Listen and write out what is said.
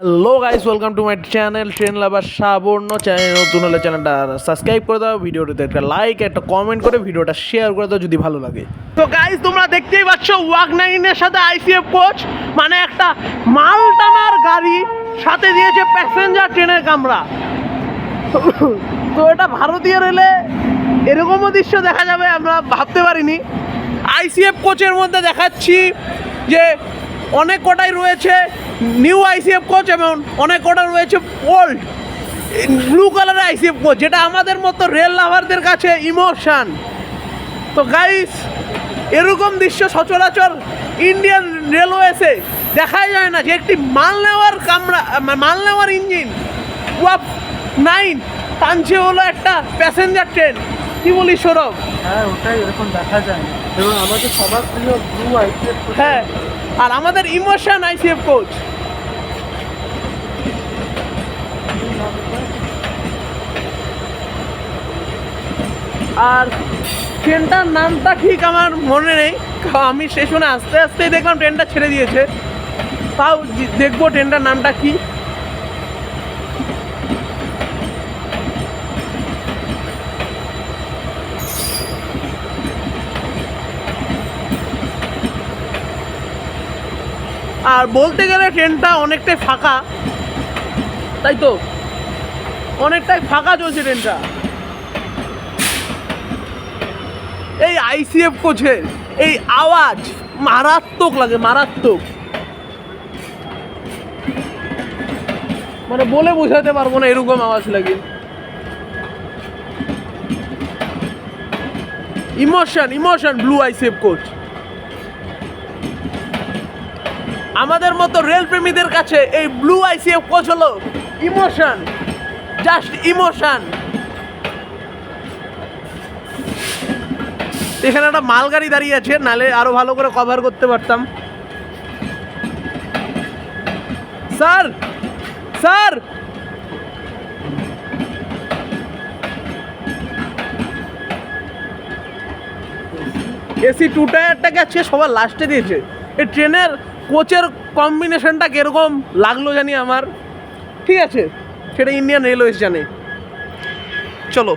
Hello guys welcome to my channel train lover Sabarna channel নতুন হলে চ্যানেলটা subscribe করে দাও, ভিডিওটিতে একটা লাইক একটা কমেন্ট করে ভিডিওটা শেয়ার করে দাও যদি ভালো লাগে। তো গাইস তোমরা দেখতেই পাচ্ছ ওয়াক নাইনের সাথে আইসিএফ কোচ মানে একটা মাল টানার গাড়ি, সাথে দিয়েছে প্যাসেঞ্জার ট্রেনের কামরা। তো এটা ভারতীয় রেলে এরকমও দৃশ্য দেখা যাবে, আমরা ভাবতে পারিনি। আইসিএফ কোচের মধ্যে দেখাচ্ছি যে অনেক কটাই রয়েছে নিউ আইসিএফ কোচ এবং অনেক কটা রয়েছে ওল্ড ব্লু কালারের আইসিএফ কোচ যেটা আমাদের মতো রেল লাভারদের কাছে ইমোশন। তো গাইস এরকম দৃশ্য সচরাচর ইন্ডিয়ান রেলওয়েসে দেখাই যায় না যে একটি মাল নেওয়ার কামরা মাল নেওয়ার ইঞ্জিন ওয়াপ নাইন টানছে হলো একটা প্যাসেঞ্জার ট্রেন কি বলি সৌরভ? হ্যাঁ ওটাই এরকম দেখা যায়। এবং আমাদের সবার প্রিয় ব্লু আইপিএস হ্যাঁ আর আমাদের ইমোশন আইসিএফ কোচ। আর ট্রেনটার নামটা ঠিক আমার মনে নেই। আমি স্টেশনে আস্তে আস্তেই দেখলাম ট্রেনটা ছেড়ে দিয়েছে। তাও দেখব ট্রেনটার নামটা কি। আর বলতে গেলে ট্রেনটা অনেকটাই ফাঁকা। তাই তো? অনেকটাই ফাঁকা চলছে ট্রেনটা। এই আইসিএফ কোচের এই আওয়াজ মারাত্মক লাগে, মারাত্মক। মানে বলে বোঝাতে পারব না এরকম আওয়াজ লাগে। Emotion emotion, blue ICF coach আমাদের মতো রেল প্রেমীদের কাছে এই ব্লু আইসিএফ কোচ হলো ইমোশন, জাস্ট ইমোশন। এখানে একটা মালগাড়ি দাঁড়িয়ে আছে, নালে আরও ভালো করে কভার করতে পারতাম। Sir sir! এসি টু টায়ারটাকে আজকে সবার লাস্টে দিয়েছে। এই ট্রেনের কোচের কম্বিনেশনটা কীরকম লাগল জানি আমার। ঠিক আছে, সেটা ইন্ডিয়ান রেলওয়েজ জানে। চলো।